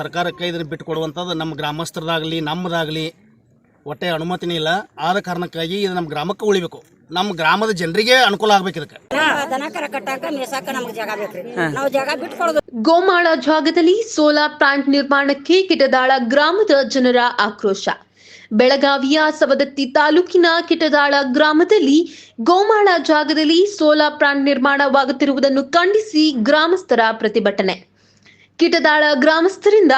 ಸರ್ಕಾರಕ್ಕೆ ಇದನ್ನು ಬಿಟ್ಟು ಕೊಡುವಂಥದ್ದು ನಮ್ಮ ಗ್ರಾಮಸ್ಥರದಾಗಲಿ ನಮ್ಮದಾಗಲಿ ಒಟ್ಟೆ ಅನುಮತಿನೇ ಇಲ್ಲ. ಆದ ಕಾರಣಕ್ಕಾಗಿ ಇದು ನಮ್ಮ ಗ್ರಾಮಕ್ಕೆ ಉಳಿಬೇಕು. ನಮ್ಮ ಗ್ರಾಮದ ಜನರಿಗೆ ಅನುಕೂಲ ಆಗ್ಬೇಕು ಇದಕ್ಕೆ. ಗೋಮಾಳ ಜಾಗದಲ್ಲಿ ಸೋಲಾರ್ ಪ್ಲಾಂಟ್ ನಿರ್ಮಾಣಕ್ಕೆ ಕಿಟದಾಳ ಗ್ರಾಮದ ಜನರ ಆಕ್ರೋಶ. ಬೆಳಗಾವಿಯ ಸವದತ್ತಿ ತಾಲೂಕಿನ ಕಿಟದಾಳ ಗ್ರಾಮದಲ್ಲಿ ಗೋಮಾಳ ಜಾಗದಲ್ಲಿ ಸೋಲಾರ್ ಪ್ಲಾಂಟ್ ನಿರ್ಮಾಣವಾಗುತ್ತಿರುವುದನ್ನು ಖಂಡಿಸಿ ಗ್ರಾಮಸ್ಥರ ಪ್ರತಿಭಟನೆ. ಕಿಟದಾಳ ಗ್ರಾಮಸ್ಥರಿಂದ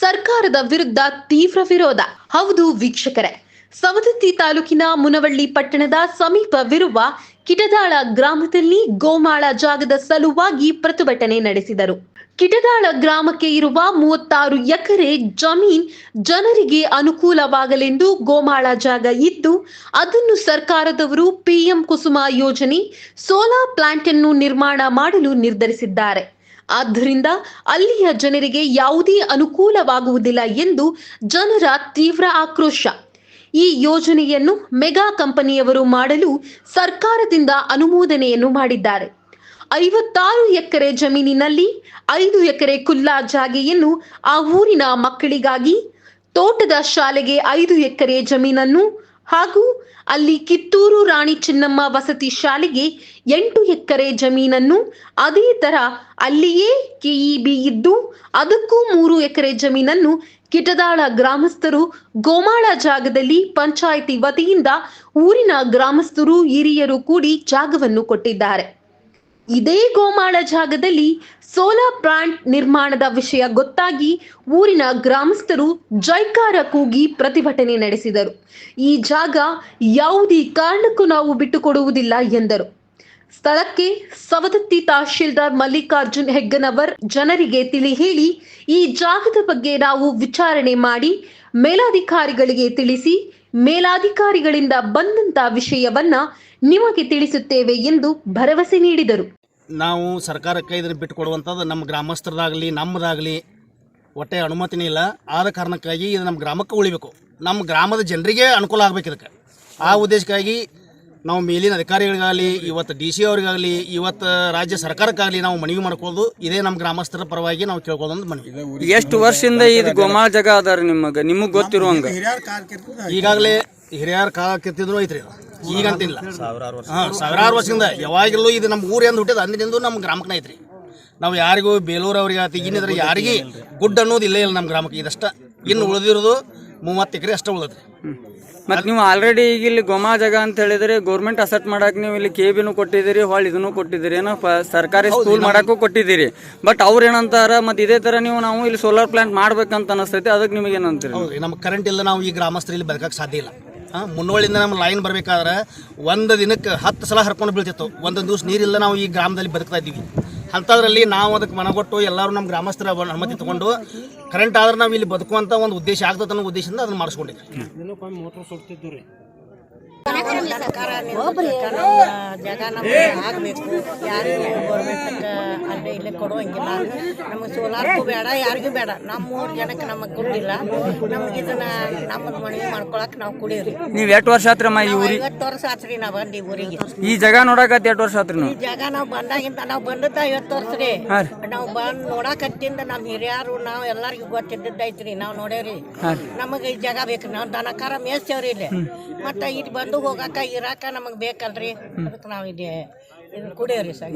ಸರ್ಕಾರದ ವಿರುದ್ಧ ತೀವ್ರ ವಿರೋಧ. ಹೌದು ವೀಕ್ಷಕರೇ ಸವದತ್ತಿ ತಾಲೂಕಿನ ಮುನವಳ್ಳಿ ಪಟ್ಟಣದ ಸಮೀಪವಿರುವ ಕಿಟದಾಳ ಗ್ರಾಮದಲ್ಲಿ ಗೋಮಾಳ ಜಾಗದ ಸಲುವಾಗಿ ಪ್ರತಿಭಟನೆ ನಡೆಸಿದರು. ಕಿಟದಾಳ ಗ್ರಾಮಕ್ಕೆ ಇರುವ ಮೂವತ್ತಾರು ಎಕರೆ ಜಮೀನ್ ಜನರಿಗೆ ಅನುಕೂಲವಾಗಲೆಂದು ಗೋಮಾಳ ಜಾಗ ಇದ್ದು, ಅದನ್ನು ಸರ್ಕಾರದವರು ಪಿಎಂ ಕುಸುಮ ಯೋಜನೆ, ಸೋಲಾರ್ ಪ್ಲಾಂಟ್ ಅನ್ನು ನಿರ್ಮಾಣ ಮಾಡಲು ನಿರ್ಧರಿಸಿದ್ದಾರೆ. ಆದ್ದರಿಂದ ಅಲ್ಲಿಯ ಜನರಿಗೆ ಯಾವುದೇ ಅನುಕೂಲವಾಗುವುದಿಲ್ಲ ಎಂದು ಜನರ ತೀವ್ರ ಆಕ್ರೋಶ. ಈ ಯೋಜನೆಯನ್ನು ಮೆಗಾ ಕಂಪನಿಯವರು ಮಾಡಲು ಸರ್ಕಾರದಿಂದ ಅನುಮೋದನೆಯನ್ನು ಮಾಡಿದ್ದಾರೆ. ಐವತ್ತಾರು ಎಕರೆ ಜಮೀನಿನಲ್ಲಿ ಐದು ಎಕರೆ ಕುಲ್ಲಾ ಜಾಗೆಯನ್ನು ಆ ಊರಿನ ಮಕ್ಕಳಿಗಾಗಿ, ತೋಟದ ಶಾಲೆಗೆ ಐದು ಎಕರೆ ಜಮೀನನ್ನು ಹಾಗೂ ಅಲ್ಲಿ ಕಿತ್ತೂರು ರಾಣಿ ಚಿನ್ನಮ್ಮ ವಸತಿ ಶಾಲೆಗೆ ಎಂಟು ಎಕರೆ ಜಮೀನನ್ನು ಅದೇ ತರ ಅಲ್ಲಿಯೇ ಕೆಇಬಿ ಇದ್ದು ಅದಕ್ಕೂ ಮೂರು ಎಕರೆ ಜಮೀನನ್ನು ಕಿಟದಾಳ ಗ್ರಾಮಸ್ಥರು ಗೋಮಾಳ ಜಾಗದಲ್ಲಿ ಪಂಚಾಯಿತಿ ವತಿಯಿಂದ ಊರಿನ ಗ್ರಾಮಸ್ಥರು ಹಿರಿಯರು ಕೂಡಿ ಜಾಗವನ್ನು ಕೊಟ್ಟಿದ್ದಾರೆ. ಇದೇ ಗೋಮಾಳ ಜಾಗದಲ್ಲಿ ಸೋಲಾರ್ ಪ್ಲಾಂಟ್ ನಿರ್ಮಾಣದ ವಿಷಯ ಗೊತ್ತಾಗಿ ಊರಿನ ಗ್ರಾಮಸ್ಥರು ಜೈಕಾರ ಕೂಗಿ ಪ್ರತಿಭಟನೆ ನಡೆಸಿದರು. ಈ ಜಾಗ ಯಾವುದೇ ಕಾರಣಕ್ಕೂ ನಾವು ಬಿಟ್ಟುಕೊಡುವುದಿಲ್ಲ ಎಂದರು. ಸ್ಥಳಕ್ಕೆ ಸವದತ್ತಿ ತಹಶೀಲ್ದಾರ್ ಮಲ್ಲಿಕಾರ್ಜುನ್ ಹೆಗ್ಗನವರ್ ಜನರಿಗೆ ತಿಳಿ ಹೇಳಿ, ಈ ಜಾಗದ ಬಗ್ಗೆ ನಾವು ವಿಚಾರಣೆ ಮಾಡಿ ಮೇಲಾಧಿಕಾರಿಗಳಿಗೆ ತಿಳಿಸಿ, ಮೇಲಾಧಿಕಾರಿಗಳಿಂದ ಬಂದಂತ ವಿಷಯವನ್ನ ನಿಮಗೆ ತಿಳಿಸುತ್ತೇವೆ ಎಂದು ಭರವಸೆ ನೀಡಿದರು. ನಾವು ಸರ್ಕಾರಕ್ಕೆ ಇದನ್ನು ಬಿಟ್ಟು ಕೊಡುವಂಥದ್ದು ನಮ್ಮ ಗ್ರಾಮಸ್ಥರದಾಗಲಿ ನಮ್ಮದಾಗಲಿ ಒಟ್ಟೆ ಅನುಮತಿನೇ ಇಲ್ಲ. ಆದ ಕಾರಣಕ್ಕಾಗಿ ಇದು ನಮ್ಮ ಗ್ರಾಮಕ್ಕೆ ಉಳಿಬೇಕು. ನಮ್ಮ ಗ್ರಾಮದ ಜನರಿಗೆ ಅನುಕೂಲ ಆಗಬೇಕು ಇದಕ್ಕೆ. ಆ ಉದ್ದೇಶಕ್ಕಾಗಿ ನಾವು ಮೇಲಿನ ಅಧಿಕಾರಿಗಳಿಗಾಗಲಿ ಇವತ್ತು ಡಿ ಸಿ ಅವರಿಗಾಗಲಿ ಇವತ್ತು ರಾಜ್ಯ ಸರ್ಕಾರಕ್ಕಾಗಲಿ ನಾವು ಮನವಿ ಮಾಡ್ಕೊಳ್ಳೋದು ಇದೇ ನಮ್ಮ ಗ್ರಾಮಸ್ಥರ ಪರವಾಗಿ ನಾವು ಕೇಳ್ಕೊಳ್ಳೋದು ಮನವಿ. ಎಷ್ಟು ವರ್ಷದಿಂದ ಇದು ಗೋಮಾ ಜಾಗ ಅದಾರ ನಿಮಗೆ ನಿಮಗೆ ಗೊತ್ತಿರುವಂಗೆ. ಈಗಾಗಲೇ ಹಿರಿಯರ ಕಾಲ ಕೆತ್ತಿದ್ರು ಐತ್ರಿ. ಈಗಂತಿಲ್ಲ. ಹಾಂ ಸಾವಿರಾರು ವರ್ಷದಿಂದ. ಯಾವಾಗಲೂ ಇದು ನಮ್ಮ ಊರು ಎಂದು ಹುಟ್ಟಿದ ಅಂದಿನಿಂದ ನಮ್ಮ ಗ್ರಾಮಕ್ಕೆ ಐತ್ರಿ. ನಾವು ಯಾರಿಗೂ ಬೇಲೂರು ಅವ್ರಿಗೆ ಆತಿ ಇನ್ನಿದ್ರೆ ಯಾರಿಗೆ ಗುಡ್ ಅನ್ನೋದು ಇಲ್ಲೇ ಇಲ್ಲ ನಮ್ಮ ಗ್ರಾಮಕ್ಕೆ. ಇದಷ್ಟ ಇನ್ನು ಉಳಿದಿರೋದು ಮೂವತ್ತು ಎಕರೆ ಅಷ್ಟೇ ಉಳಿದ್ರಿ ಮತ್ತೆ ನೀವು ಆಲ್ರೆಡಿ ಈಗ ಇಲ್ಲಿ ಗೊಮ್ಮ ಜಾಗ ಅಂತ ಹೇಳಿದ್ರೆ ಗೌರ್ಮೆಂಟ್ ಅಸೆಟ್ ಮಾಡಕ್ ನೀವು ಇಲ್ಲಿ ಕೆಬಿನೂ ಕೊಟ್ಟಿದ್ದೀರಿ ಹೊಳ್ ಇದನ್ನು ಕೊಟ್ಟಿದ್ದೀರಿ. ಏನೋ ಸರ್ಕಾರಿ ಸ್ಕೂಲ್ ಮಾಡಕ್ಕೂ ಕೊಟ್ಟಿದ್ದೀರಿ. ಬಟ್ ಅವ್ರು ಏನಂತಾರ ಮತ್ತೆ ಇದೇ ತರ ನೀವು ನಾವು ಇಲ್ಲಿ ಸೋಲಾರ್ ಪ್ಲಾಂಟ್ ಮಾಡ್ಬೇಕಂತ ಅನಿಸ್ತೈತಿ ಅದಕ್ಕೆ ನಿಮಗೆ ಏನಂತೀರಿ ನಮ್ಗೆ ಕರೆಂಟ್ ಇಲ್ಲ ನಾವು ಈ ಗ್ರಾಮಸ್ಥರಲ್ಲಿ ಬದುಕಕ್ಕೆ ಸಾಧ್ಯ ಇಲ್ಲ. ಮುನ್ನೋಳಿಂದ ನಮ್ಮ ಲೈನ್ ಬರಬೇಕಾದ್ರೆ ಒಂದು ದಿನಕ್ಕೆ ಹತ್ತು ಸಲ ಹರ್ಕೊಂಡು ಬೀಳ್ತಿತ್ತು. ಒಂದೊಂದು ದಿವಸ ನೀರಿಲ್ಲ ನಾವು ಈ ಗ್ರಾಮದಲ್ಲಿ ಬದುಕ್ತಾ ಇದ್ದೀವಿ. ಅಂಥದ್ರಲ್ಲಿ ನಾವು ಅದಕ್ಕೆ ಮನಗೊಟ್ಟು ಎಲ್ಲರೂ ನಮ್ಮ ಗ್ರಾಮಸ್ಥರ ಅನುಮತಿ ತಗೊಂಡು ಕರೆಂಟ್ ಆದ್ರೆ ನಾವು ಇಲ್ಲಿ ಬದುಕುವಂಥ ಒಂದು ಉದ್ದೇಶ ಆಗ್ತದೆ ಅನ್ನೋ ಉದ್ದೇಶದಿಂದ ಅದನ್ನು ಮಾಡಿಸ್ಕೊಂಡಿದ್ವಿ. ಸರ್ಕಾರ ಜಾಗ ನಮ್ಗೆ ಆಗ್ಬೇಕು. ಯಾರಿಗೂ ಗೌರ್ಮೆಂಟ್ ಅಲ್ಲೇ ಇಲ್ಲೇ ಕೊಡುವಂಗಿಲ್ಲ. ನಮಗೆ ಸೋಲಾರ್ಗೂ ಬೇಡ ಯಾರಿಗೂ ಬೇಡ. ನಮ್ಮ ಮೂರು ಜನಕ್ಕೆ ನಮಗೆ ಕೊಟ್ಟಿಲ್ಲ ನಮ್ಗೆ ಇದನ್ನ ನಮ್ಮದು ಮನವಿ ಮಾಡ್ಕೊಳಕ್ ನಾವು ಕುಡಿಯೋರಿ ನೀವ್ ಎಷ್ಟು ವರ್ಷ ಆತ್ರಮ್ಮ ಈ ಊರಿ ಐವತ್ತು ವರ್ಷ ಆತ್ರಿ ನಾವು ಬಂದು ಈ ಊರಿಗೆ. ಈ ಜಾಗ ನೋಡಕ್ ಎಷ್ಟು ವರ್ಷ ಆತ್ರಿ ಈ ನೀವು ಜಾಗ ನಾವ್ ಬಂದಾಗಿಂದ ನಾವು ಬಂದದ್ದ ಐವತ್ತು ವರ್ಷ ರೀ. ನಾವ್ ನಾವು ಬಂದ್ ನೋಡಕತ್ತಿಂದ ನಮ್ಮ ಹಿರಿಯರು ನಾವು ಎಲ್ಲರಿಗೂ ಗೊತ್ತಿದ್ದೈತ್ರಿ ನಾವ್ ನೋಡೇವ್ರಿ. ನಮಗೆ ಈ ಜಾಗ ಬೇಕು. ನಾವು ದನಕಾರ ಮೇಸ್ತೇವ್ರಿ ಇಲ್ಲಿ. ಮತ್ತೆ ಇಲ್ಲಿ ಬಂದು ಹೋಗಾಕ ಇರಾಕ ನಮಗೆ ಬೇಕಲ್ರಿ? ಅದಕ್ಕೆ ನಾವು ಇಲ್ಲಿ ಇದನ್ನ ಕುಡಿಯೋರಿ ಸರ್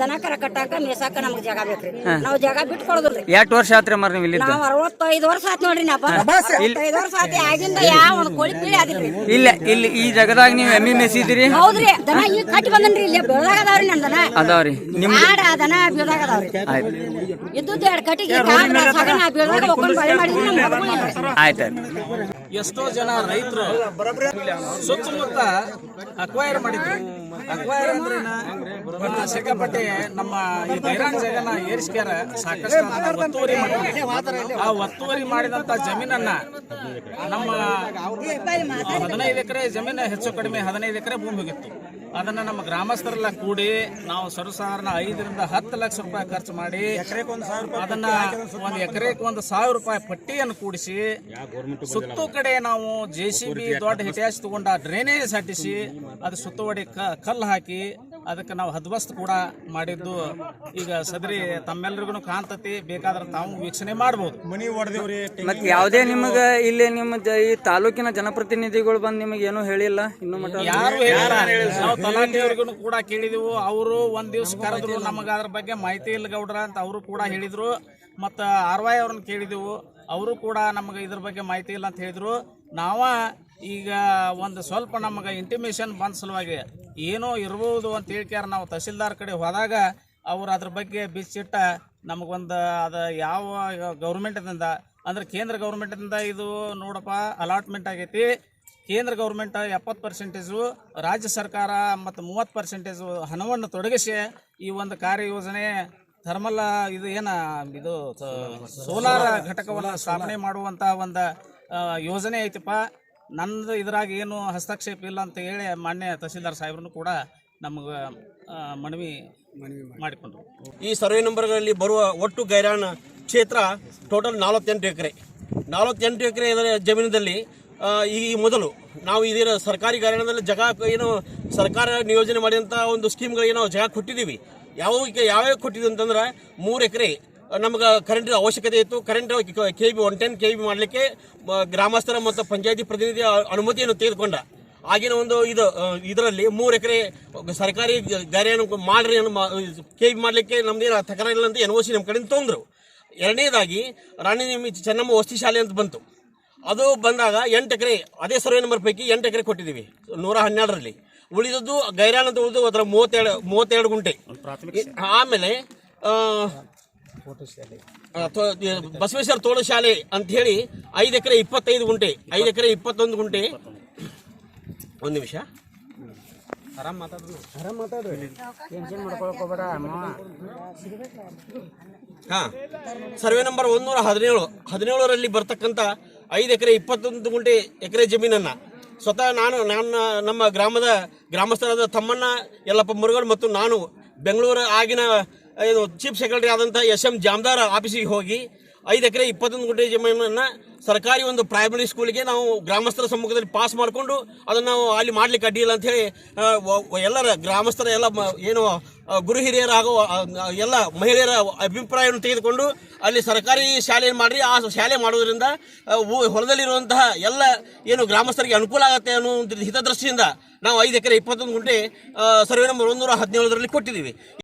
ದನ ಕರ ಕಟ್ಟಾಕ ಮೇಸಾಕ ನಮ್ಗೆ ಜಾಗ ಬೇಕ್ರಿ. ನಾವು ಜಾಗ ಬಿಟ್ಕೊಡೋದ್ರಿ ಎಷ್ಟು ವರ್ಷ ಆತ್ರಿ ಮರ ನೀವು ಇಲ್ಲಿ ನಾವು ಅರವತ್ತೈದು ವರ್ಷ ಆತ್ ನೋಡ್ರಿ ನಾ ಅರವತ್ತೈದು ವರ್ಷ ಆತಿ ಆಗಿಂದ ಯಾವ ಒಂದು ಕೋಳಿ ಪೀಳಿ ಇಲ್ಲ ಇಲ್ಲಿ ಈ ಜಾಗದಾಗ ನೀವು ಎಮ್ಮಿ ಮೆಸಿದಿರಿ ಹೌದ್ರಿ. ದನ ಈಗ ಕಟ್ಟಿ ಬಂದನ್ರಿ ಇಲ್ಲಿ. ಬೆಳ್ದಾಗ ಅದಾವ್ರಿ ನನ್ ದನ. ಅದಾವ್ರಿ ನಿಮ್ ಆಡ ದನ ಬೀಳ್ದಾಗ ಅದಾವ್ರಿ ಆಯ್ತು. ಇದ್ದದ್ದು ಎರಡು ಕಟ್ಟಿಗೆ ಕಾಗದ ಸಗಣ ಬೀಳ್ದಾಗ ಒಕ್ಕೊಂಡು ಬಳಿ ಮಾಡಿದ್ರಿ ನಮ್ಗೆ ಬದುಕುಳಿಲ್ಲ. ಎಷ್ಟೋ ಜನ ರೈತರು ಸುತ್ತಮುತ್ತ ಅಕ್ವೈರ್ ಮಾಡಿದ್ರು. ಸಿಕ್ಕಾಪಟ್ಟೆ ನಮ್ಮ ಈ ಬೈರಾಣ್ ಜಗನ್ನ ಏರಿಸ್ಕ್ಯಾರ ಸಾಕಷ್ಟು ಒತ್ತುವರಿ ಮಾಡಿದ್ರು. ಆ ಒತ್ತುವರಿ ಮಾಡಿದಂತ ಜಮೀನನ್ನ ನಮ್ಮ ಹದಿನೈದು ಎಕರೆ ಜಮೀನು ಹೆಚ್ಚು ಕಡಿಮೆ ಹದಿನೈದು ಎಕರೆ ಭೂಮಿ ಹೋಗಿತ್ತು ಅದನ್ನ ನಮ್ಮ ಗ್ರಾಮಸ್ಥರೆಲ್ಲ ಕೂಡಿ ನಾವು ಸರ್ವಸಾಧಾರಣ ಐದರಿಂದ ಹತ್ತು ಲಕ್ಷ ರೂಪಾಯಿ ಖರ್ಚು ಮಾಡಿ ಅದನ್ನ ಒಂದು ಎಕರೆಗೆ ಒಂದು ಸಾವಿರ ರೂಪಾಯಿ ಪಟ್ಟಿಯನ್ನು ಕೂಡಿಸಿ ಸುತ್ತು ಕಡೆ ನಾವು ಜೆ ಸಿ ಬಿ ದೊಡ್ಡ ಹಿಟ್ಯಾಚ್ ತಗೊಂಡ ಡ್ರೈನೇಜ್ ಹಟ್ಟಿಸಿ ಅದು ಸುತ್ತುವಡಿ ಕಲ್ಲು ಹಾಕಿ ಅದಕ್ಕೆ ನಾವು ಹದ್ವಸ್ತ್ ಕೂಡ ಮಾಡಿದ್ದು ಈಗ ಸದರಿ ತಮ್ಮೆಲ್ಲರಿಗೂ ಕಾಣ್ತತಿ ಬೇಕಾದ್ರೆ ತಾವು ವೀಕ್ಷಣೆ ಮಾಡ್ಬೋದು. ಮನಿ ಹೊಡೆದೇವ್ರಿ ಮತ್ತೆ ಯಾವುದೇ ನಿಮಗೆ ಇಲ್ಲಿ ನಿಮ್ಮ ಜ- ಈ ತಾಲೂಕಿನ ಜನಪ್ರತಿನಿಧಿಗಳು ಬಂದು ನಿಮಗೆ ಏನು ಹೇಳಿಲ್ಲ? ಇನ್ನು ಮಟ್ಟ ಯಾರು ನಾವು ತಲಾಟಿಯವ್ರಿಗೂ ಕೂಡ ಕೇಳಿದೆವು. ಅವರು ಒಂದ್ ದಿವ್ಸ ಕರೆದ್ರು ನಮಗೆ ಅದ್ರ ಬಗ್ಗೆ ಮಾಹಿತಿ ಇಲ್ಲ ಗೌಡ್ರ ಅಂತ ಅವರು ಕೂಡ ಹೇಳಿದ್ರು. ಮತ್ತು ಆರ್ ವೈ ಅವ್ರನ್ನ ಕೇಳಿದೆವು. ಅವರು ಕೂಡ ನಮಗೆ ಇದ್ರ ಬಗ್ಗೆ ಮಾಹಿತಿ ಇಲ್ಲ ಅಂತ ಹೇಳಿದ್ರು. ನಾವ ಈಗ ಒಂದು ಸ್ವಲ್ಪ ನಮಗೆ ಇಂಟಿಮೇಷನ್ ಬಂದ ಸಲುವಾಗಿ ಏನೋ ಇರ್ಬೋದು ಅಂತ ಹೇಳ್ಕ್ಯಾರ ನಾವು ತಹಸೀಲ್ದಾರ್ ಕಡೆ ಹೋದಾಗ ಅವ್ರು ಅದ್ರ ಬಗ್ಗೆ ಬಿಚ್ಚಿಟ್ಟ ನಮಗೊಂದು ಅದು ಯಾವ ಗೌರ್ಮೆಂಟ್ದಿಂದ ಅಂದ್ರೆ ಕೇಂದ್ರ ಗೌರ್ಮೆಂಟಿಂದ ಇದು ನೋಡಪ್ಪ ಅಲಾಟ್ಮೆಂಟ್ ಆಗೈತಿ. ಕೇಂದ್ರ ಗೌರ್ಮೆಂಟ್ ಎಪ್ಪತ್ತು ಪರ್ಸೆಂಟೇಜು ರಾಜ್ಯ ಸರ್ಕಾರ ಮತ್ತು ಮೂವತ್ತು ಪರ್ಸೆಂಟೇಜು ಹಣವನ್ನು ತೊಡಗಿಸಿ ಈ ಒಂದು ಕಾರ್ಯಯೋಜನೆ ಥರ್ಮಲ್ ಇದು ಏನು ಇದು ಸೋಲಾರ್ ಘಟಕವನ್ನು ಸ್ಥಾಪನೆ ಮಾಡುವಂಥ ಒಂದು ಯೋಜನೆ ಐತಿಪ್ಪ. ನಂದು ಇದ್ರಾಗ ಏನು ಹಸ್ತಕ್ಷೇಪ ಇಲ್ಲ ಅಂತ ಹೇಳಿ ಮಾನ್ಯ ತಹಸೀಲ್ದಾರ್ ಸಾಹೇಬ್ರನ್ನು ಕೂಡ ನಮಗೆ ಮನವಿ ಮಾಡಿಕೊಂಡ್ರು. ಈ ಸರ್ವೆ ನಂಬರ್ಗಳಲ್ಲಿ ಬರುವ ಒಟ್ಟು ಗೈರಾಣ ಕ್ಷೇತ್ರ ಟೋಟಲ್ ನಲವತ್ತೆಂಟು ಎಕರೆ. ನಲವತ್ತೆಂಟು ಎಕರೆ ಆ, ಈ ಮೊದಲು ನಾವು ಇದರ ಸರ್ಕಾರಿ ಗೈರಾಣದಲ್ಲಿ ಜಗ ಏನು ಸರ್ಕಾರ ನಿಯೋಜನೆ ಮಾಡಿದಂಥ ಒಂದು ಸ್ಕೀಮ್ಗಳಿಗೆ ನಾವು ಜಾಗ ಕೊಟ್ಟಿದ್ದೀವಿ. ಯಾವ ಯಾವ್ಯಾವ ಕೊಟ್ಟಿದ್ದೀವಿ ಅಂತಂದ್ರೆ ಮೂರು ಎಕರೆ ನಮ್ಗೆ ಕರೆಂಟಿನ ಅವಶ್ಯಕತೆ ಇತ್ತು. Current K B one ten K B ಮಾಡಲಿಕ್ಕೆ ಗ್ರಾಮಸ್ಥರ ಮತ್ತು ಪಂಚಾಯತಿ ಪ್ರತಿನಿಧಿ ಅನುಮತಿಯನ್ನು ತೆಗೆದುಕೊಂಡ. ಆಗಿನ ಒಂದು ಇದು ಇದರಲ್ಲಿ ಮೂರು ಎಕರೆ ಸರ್ಕಾರಿ ಗಾರಿಯನ್ನು ಮಾಡ್ರಿ ಕೆ ಬಿ ಮಾಡಲಿಕ್ಕೆ ನಮ್ದೇನು ತಕರಾರಿಲ್ಲ ಅಂತ ಎನ್ ಒ ಸಿ ನಮ್ಮ ಕಡೆಯಿಂದ ತೊಂದರು. ಎರಡನೇದಾಗಿ ರಾಣಿ ನಿಮಿ ಚೆನ್ನಮ್ಮ ವಸತಿ ಶಾಲೆ ಅಂತ ಬಂತು. ಅದು ಬಂದಾಗ ಎಂಟು ಎಕರೆ ಅದೇ ಸರ್ವೆ ನಂಬರ್ ಪೈಕಿ ಎಂಟು ಎಕರೆ ಕೊಟ್ಟಿದ್ದೀವಿ. ನೂರ ಹನ್ನೆರಡರಲ್ಲಿ. ಉಳಿದದ್ದು ಗೈರಾಣ ಅಂತ ಉಳಿದು ಅದರ ಮೂವತ್ತೆರಡು ಮೂವತ್ತೆರಡು ಗುಂಟೆ. ಆಮೇಲೆ ಬಸವೇಶ್ವರ ತೋಳ ಶಾಲೆ ಅಂತ ಹೇಳಿ ಐದು ಎಕರೆ ಇಪ್ಪತ್ತೈದು ಗುಂಟೆ ಐದು ಎಕರೆ ಇಪ್ಪತ್ತೊಂದು ಗುಂಟೆ. ಒಂದು ನಿಮಿಷ. ಹಾ. ಸರ್ವೆ ನಂಬರ್ ಒಂದೂರ ಹದಿನೇಳು. ಹದಿನೇಳರಲ್ಲಿ ಬರ್ತಕ್ಕಂಥ ಐದು ಎಕರೆ ಇಪ್ಪತ್ತೊಂದು ಗುಂಟೆ ಎಕರೆ ಜಮೀನನ್ನು. ಸ್ವತಃ ನಾನು ನನ್ನ ನಮ್ಮ ಗ್ರಾಮದ ಗ್ರಾಮಸ್ಥರಾದ ತಮ್ಮಣ್ಣ ಎಲ್ಲಪ್ಪ ಮುರುಗಲ್ ಮತ್ತು ನಾನು ಬೆಂಗಳೂರು ಆಗಿನ ಏನು ಚೀಫ್ ಸೆಕ್ರೆಟರಿ ಆದಂಥ ಎಸ್ ಎಂ ಜಾಮದಾರ್ ಆಫೀಸಿಗೆ ಹೋಗಿ ಐದು ಎಕರೆ ಇಪ್ಪತ್ತೊಂದು ಗುಂಟೆ ಜಮೀನನ್ನು ಸರ್ಕಾರಿ ಒಂದು ಪ್ರೈಮರಿ ಸ್ಕೂಲಿಗೆ ನಾವು ಗ್ರಾಮಸ್ಥರ ಸಮ್ಮುಖದಲ್ಲಿ ಪಾಸ್ ಮಾಡಿಕೊಂಡು ಅದನ್ನು ನಾವು ಅಲ್ಲಿ ಮಾಡ್ಲಿಕ್ಕೆ ಅಡ್ಡಿಯಿಲ್ಲ ಅಂತ ಹೇಳಿ ಎಲ್ಲರ ಗ್ರಾಮಸ್ಥರ ಎಲ್ಲ ಏನು ಗುರು ಹಿರಿಯರ ಹಾಗೂ ಎಲ್ಲ ಮಹಿಳೆಯರ ಅಭಿಪ್ರಾಯವನ್ನು ತೆಗೆದುಕೊಂಡು ಅಲ್ಲಿ ಸರ್ಕಾರಿ ಶಾಲೆ ಮಾಡಿ ಆ ಶಾಲೆ ಮಾಡೋದರಿಂದ ಹೊಲದಲ್ಲಿರುವಂತಹ ಎಲ್ಲ ಏನು ಗ್ರಾಮಸ್ಥರಿಗೆ ಅನುಕೂಲ ಆಗುತ್ತೆ ಅನ್ನೋ ಹಿತದೃಷ್ಟಿಯಿಂದ ನಾವು ಐದು ಎಕರೆ ಇಪ್ಪತ್ತೊಂದು ಗುಂಟೆ ಸರ್ವೆ ನಂಬರ್ ಒಂದೂರ ಹದಿನೇಳರಲ್ಲಿ ಕೊಟ್ಟಿದ್ದೀವಿ.